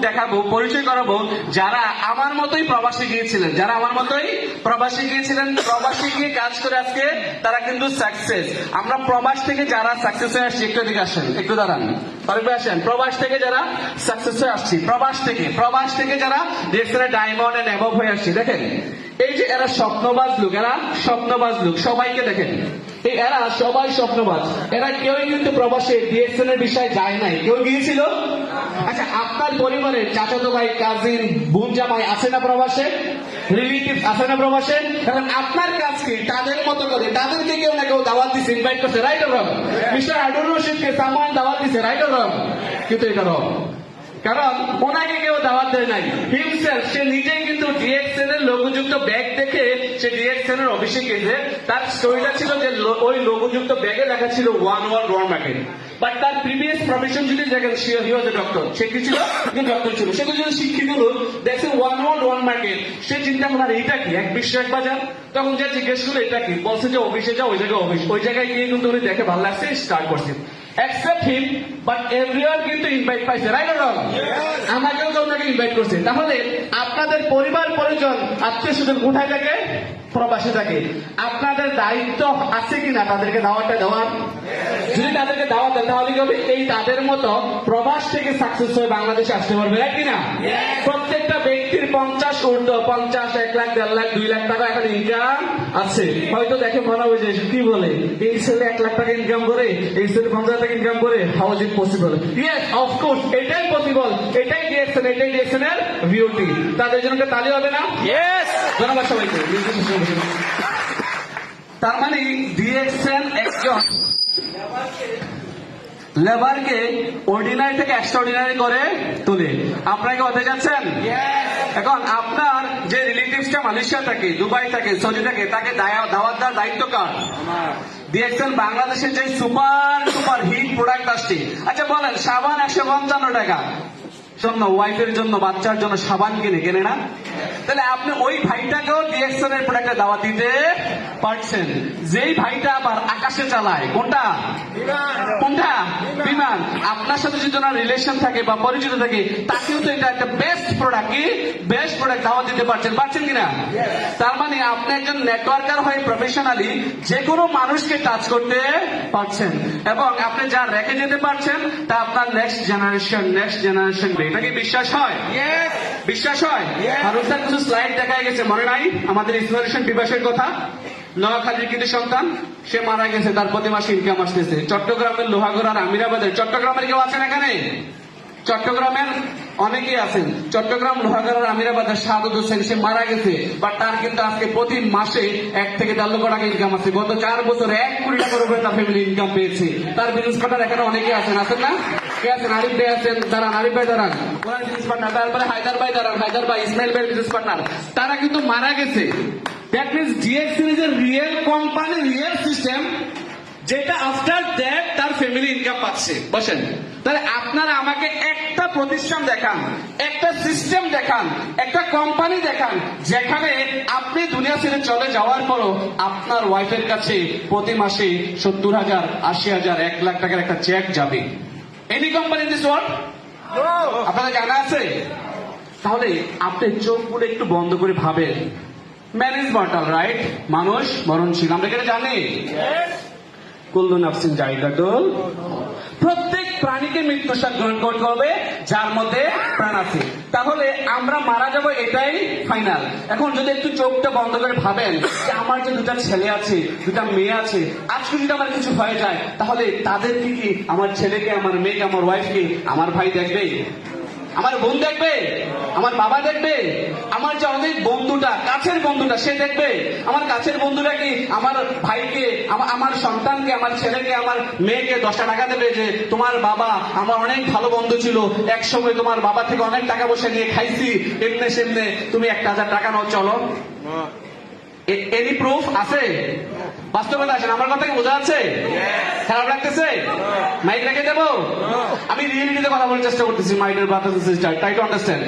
দেখাবো, পরিচয় করাবো, যারা আমার মতোই প্রবাসী গিয়েছিলেন, যারা আমার মতোই প্রবাসী গিয়েছিলেন, প্রবাসী গিয়ে কাজ করে আজকে, তারা কিন্তু সাকসেস আমরা প্রবাস থেকে যারা সাকসেস হয়ে আসছি, একটু এদিকে আসেন, একটু দাঁড়ান। আসেন, প্রবাস থেকে যারা সাকসেস হয়ে আসছি, প্রবাস থেকে প্রবাস থেকে যারা দেখছেন ডায়মন্ড এন্ড অ্যাবভ হয়ে আসছি, দেখেন। এই যে এরা স্বপ্নবাজ লোক, এরা স্বপ্নবাজ লোক, সবাইকে দেখেন। এরা সবাই স্বপ্নবাজ এরা কেউই কিন্তু প্রবাসে ডিএসএন এর বিষয়ে যায় নাই। কেউ গিয়েছিল? আচ্ছা আপনার পরিবারের চাচাতো ভাই কাজিন বোন জামাই আছে না প্রবাসে? রিলেটিভ আছে না প্রবাসে? কারণ আপনার কাজ কি? তাদের মতো করে। তাদেরকে কেউ না কেউ দাওয়াত দিচ্ছে ইনভাইট করছে। Right or wrong mister Harun রশিদকে সামান দাওয়াত দিচ্ছে রাইট অর রং কিন্তু এটা রং কারণ ওনাকে কেউ দাওয়াত দেয় নাই। হিমসেলফ সে নিজেই কিন্তু ডিএক্সএন এর লোগোযুক্ত ব্যাগ দেখে সে ডিএক্সএন এর অফিসে গেছে। তার স্টোরিটা ছিল যে ওই লোগোযুক্ত ব্যাগে লেখা ছিল ওয়ান ওয়ান রন মার্কেট বাট তার প্রিভিয়াস প্রফেশন যদি দেখেন, সে ডক্টর সে কি ছিল? ডক্টর ছিল। সে শিক্ষিত লোক। দেখছে ওয়ান ওয়ান ওয়ান মার্কেট সে চিন্তা করার এইটা কি? এক বিশ্ব এক বাজার? তখন যে জিজ্ঞেস করল, এটা কি? বলছে যে, অফিসে ওই জায়গায় অফিস। ওই জায়গায় গিয়ে কিন্তু উনি দেখে, ভালো লাগছে স্টার্ট করছে। Except him বাট everyone কিন্তু ইনভাইট পাইছে রাইট অর আমাকেও তো ওনাকে ইনভাইট করছে। তাহলে আপনাদের পরিবার পরিজন আত্মীয় স্বজন কোথায় থাকে? প্রবাসে থাকে আপনাদের দায়িত্ব আছে কিনা তাদেরকে দাওয়াতটা দেওয়ার? যদি তাদেরকে দাওয়াত দেন তাহলে কি হবে? এই তাদের মতো প্রবাস থেকে সাকসেস হয়ে বাংলাদেশে আসতে পারবে রাইট কিনা? প্রত্যেকটা ব্যক্তির পঞ্চাশ ঊর্ধ্ব পঞ্চাশ এক লাখ দেড় লাখ দুই লাখ টাকা এখন ইনকাম আছে। হয়তো দেখে মনে হবে যে কি বলে? এই ছেলে এক লাখ টাকা ইনকাম করে এই ছেলে পঞ্চাশ টাকা ইনকাম করে how is it possible yes of course এটাই পসিবল এটাই ডিএক্সএন এটাই ডিএক্সএন এর বিউটি তাদের জন্য তালি হবে না? ইয়েস ধন্যবাদ সবাইকে। তার মানে ডিএক্সএন একজন লেবারকে অর্ডিনারি থেকে এক্সট্রাঅর্ডিনারি করে তোলে। আপনারা কি হতে যাচ্ছেন? এখন আপনার যে রিলেটিভসটা মালয়েশিয়া থাকে, দুবাই থাকে, সৌদি থাকে, তাকে দাওয়াত দেওয়ার দায়িত্ব কার? দিয়েছেন বাংলাদেশের যে সুপার সুপার হিট প্রোডাক্ট আসছে। আচ্ছা বলেন, সাবান একশো পঞ্চান্ন টাকা। জন্য ওয়াইফের জন্য বাচ্চার জন্য সাবান কিনে কেনে না? তাহলে আপনি ওই ভাইটাকেও ডিএক্সএন এর প্রোডাক্টে দাওয়া দিতে পারছেন। যেই ভাইটা আবার আকাশে চালায় কোনটা? কোনটা? বিমান। আপনার সাথে যদি ওনার রিলেশন থাকে বা পরিচিত থাকে তাকেও তো এটা একটা বেস্ট প্রোডাক্ট কি? বেস্ট প্রোডাক্ট দাওয়া দিতে পারছেন। পারছেন কিনা? তার মানে আপনি একজন নেটওয়ার্কার হয়ে প্রফেশনালি যে কোনো মানুষকে টাচ করতে পারছেন। এবং আপনি যা রেখে যেতে পারছেন তা আপনার নেক্সট জেনারেশন নেক্সট জেনারেশন এটা কি বিশ্বাস হয়? বিশ্বাস হয়? আর ওটার কিছু স্লাইড দেখা গেছে মনে নাই? আমাদের ইনস্পিরেশন বিকাশের কথা। নোয়াখালীর কিন্তু সন্তান সে মারা গেছে তার প্রতি মাসে ইনকাম আসতেছে। চট্টগ্রামের লোহাগড় আর আমিরাবাদের চট্টগ্রামের কেউ আছেন এখানে? চট্টগ্রামের অনেকেই আছেন। চট্টগ্রাম, লোহাগড়ার আমিরাবাদের সাদত হোসেন, সে মারা গেছে বাট তার কিন্তু আজকে প্রতি মাসে এক থেকে দেড় লক্ষ টাকা ইনকাম আছে। গত চার বছর এক কোটি টাকার উপরে তার ফ্যামিলি ইনকাম পেয়েছে। তার বিজনেস পার্টনার এখানে অনেকে আছেন। আছেন না? কে আছেন? আরিফ ভাই আছেন। দাঁড়ান, আরিফ ভাই দাঁড়ান। ওনার বিজনেস পার্টনার তারপরে হায়দার ভাই দাঁড়ান। হায়দার ভাই, ইসমাইল ভাই বিজনেস পার্টনার তারা কিন্তু মারা গেছে। That means DXN is a real company real system যেটা আফটার দ্যাট তার ফ্যামিলি ইনকাম পাচ্ছে। বসেন। তাহলে আপনারা আমাকে একটা প্রতিষ্ঠান দেখান একটা সিস্টেম দেখান একটা কোম্পানি দেখান যেখানে আপনি দুনিয়া ছেড়ে চলে যাওয়ার পরও আপনার ওয়াইফের কাছে প্রতি মাসে সত্তর হাজার আশি হাজার এক লাখ টাকার একটা চেক যাবে। এনি কোম্পানি দিস ওয়ার্ল্ড আপনাদের জানা আছে? তাহলে আপনি চোখ খুলে একটু বন্ধ করে ভাবেন। ম্যান ইজ মর্টাল রাইট মানুষ মরণশীল আমরা এটা জানি? কুল্লু নাফসিন জায়গাতুল প্রত্যেক প্রাণীকে মৃত্যু সাথ গ্রহণ করতে হবে, যার মধ্যে প্রাণ আছে। তাহলে আমরা মারা যাব এটাই ফাইনাল। এখন যদি একটু চোখটা বন্ধ করে ভাবেন যে আমার যে দুটা ছেলে আছে, দুটা মেয়ে আছে আজকে যদি আমার কিছু হয়ে যায়, তাহলে তাদেরকে কি আমার ছেলেকে, আমার মেয়েকে, আমার ওয়াইফকে আমার ভাই দেখবে? আমার বোন দেখবে, আমার বাবা দেখবে, আমার যে অনেক বন্ধুটা, কাছের বন্ধুটা, সে দেখবে, আমার কাছের বন্ধুটা কি আমার ভাইকে আমার সন্তানকে, আমার ছেলেকে, আমার মেয়েকে দশটা টাকা দেবে যে, তোমার বাবা, আমার অনেক ভালো বন্ধু ছিল এক সময় তোমার বাবা থেকে অনেক টাকা পয়সা নিয়ে খাইছি, এমনে সেমনে, তুমি একটা হাজার টাকা নাও, চলো। এনি প্রুফ আছে? বাস্তবতা আছেন আমার কথা কি বোঝা যাচ্ছে? খারাপ লাগতেছে? মাইক রেখে দেবো? আমি রিয়েলিটিতে কথা বলার চেষ্টা করতেছি মাইকের brothers sister try to understand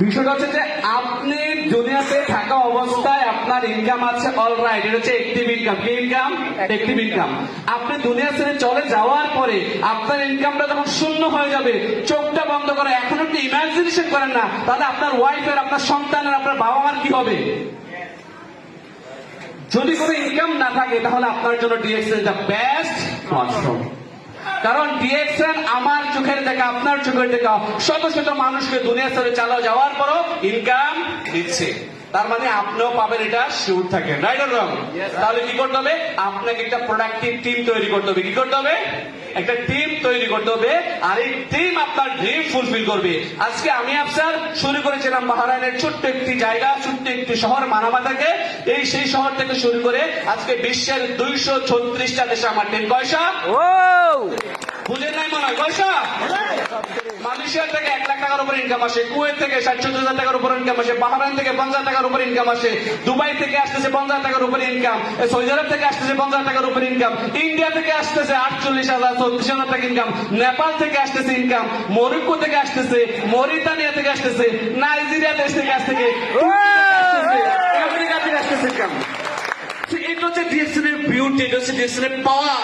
বিষয়টা হচ্ছে যে আপনি দুনিয়াতে থাকা অবস্থায় আপনার ইনকাম আছে অল রাইট এটা হচ্ছে অ্যাক্টিভ ইনকাম কি ইনকাম অ্যাক্টিভ ইনকাম আপনি দুনিয়া ছেড়ে চলে যাওয়ার পরে আপনার ইনকামটা যখন শূন্য হয়ে যাবে চোখটা বন্ধ করে এখন আপনি ইমাজিনেশন করেন না তাহলে আপনার ওয়াইফের আপনার সন্তানের আপনার বাবা মার কি হবে? যদি কোনো ইনকাম না থাকে তাহলে আপনার জন্য ডিএক্সএল দ্য বেস্ট মাশরুম কারণ ডিএক্সএল আমার চোখের দেখা আপনার চোখের দেখা শত শত মানুষকে দুনিয়া ছেড়ে চালাও যাওয়ার পরও ইনকাম দিচ্ছে। তার মানে আপনিও পাবেন এটা শিওর থাকে রাইট অর রং তাহলে কি করতে হবে? আপনাকে একটা প্রোডাক্টিভ টিম তৈরি করতে হবে। কি করতে হবে? একটা টিম তৈরি করতে হবে আর এই টিম আপনার ড্রিম ফুলফিল করবে। আজকে আমি আপনার শুরু করেছিলাম বাহরাইনের ছোট্ট একটি জায়গা, ছোট্ট একটি শহর মানামা থেকে এই সেই শহর থেকে শুরু করে আজকে বিশ্বের দুইশো ছত্রিশটা দেশে আমার টিম কয়সা বুঝেন নাই মনে হয়। কয়সা মালয়েশিয়া থেকে এক লাখ টাকার উপর ইনকাম আসে, কুয়েত থেকে ষাট হাজার টাকার উপর ইনকাম আসে, বাহরাইন থেকে পঞ্চাশ টাকার উপর ইনকাম আসে, দুবাই থেকে আসতেছে পঞ্চাশ টাকার উপর ইনকাম সৌদি আরব থেকে আসতেছে পঞ্চাশ টাকার উপর ইনকাম ইন্ডিয়া থেকে আসতেছে আটচল্লিশ হাজার চৌত্রিশ হাজার টাকা ইনকাম নেপাল থেকে আসতেছে ইনকাম মরক্কো থেকে আসতেছে মরিতানিয়া থেকে আসতেছে, নাইজেরিয়া দেশ থেকে আসতেছে আমেরিকা থেকে আসতেছে ইনকাম এটা হচ্ছে ডিএসএন এর বিউটি এটা হচ্ছে ডিএসএন এর পাওয়ার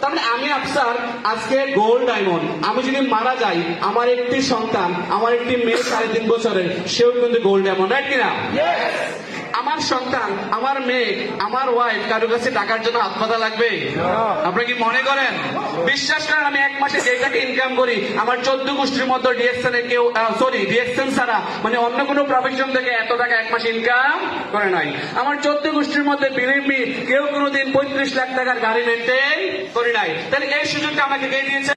তার মানে আমি আফসার, আজকে গোল্ড ডায়মন্ড। আমি যদি মারা যাই, আমার একটি সন্তান, আমার একটি মেয়ে সাড়ে তিন বছরের, সেও কিন্তু গোল্ড ডায়মন্ড রাইট কিনা? আমার সন্তান, আমার মেয়ে, আমার ওয়াইফ কারও কাছে টাকার জন্য হাত পাতা লাগবে? আপনারা কি মনে করেন? বিশ্বাস করেন, আমি এক মাসে যেই টাকা ইনকাম করি, আমার চোদ্দ গোষ্ঠীর মধ্যে এ কেউ সরি ডিএক্সএন ছাড়া মানে অন্য কোনো প্রফেশন থেকে এত টাকা এক মাসে ইনকাম করে নাই। আমার চোদ্দ গোষ্ঠীর মধ্যে বিলিভ কেউ কোনোদিন পঁয়ত্রিশ লাখ টাকার গাড়ি মেনটেন করি নাই। তাহলে এই সুযোগটা আমাকে কে দিয়েছে?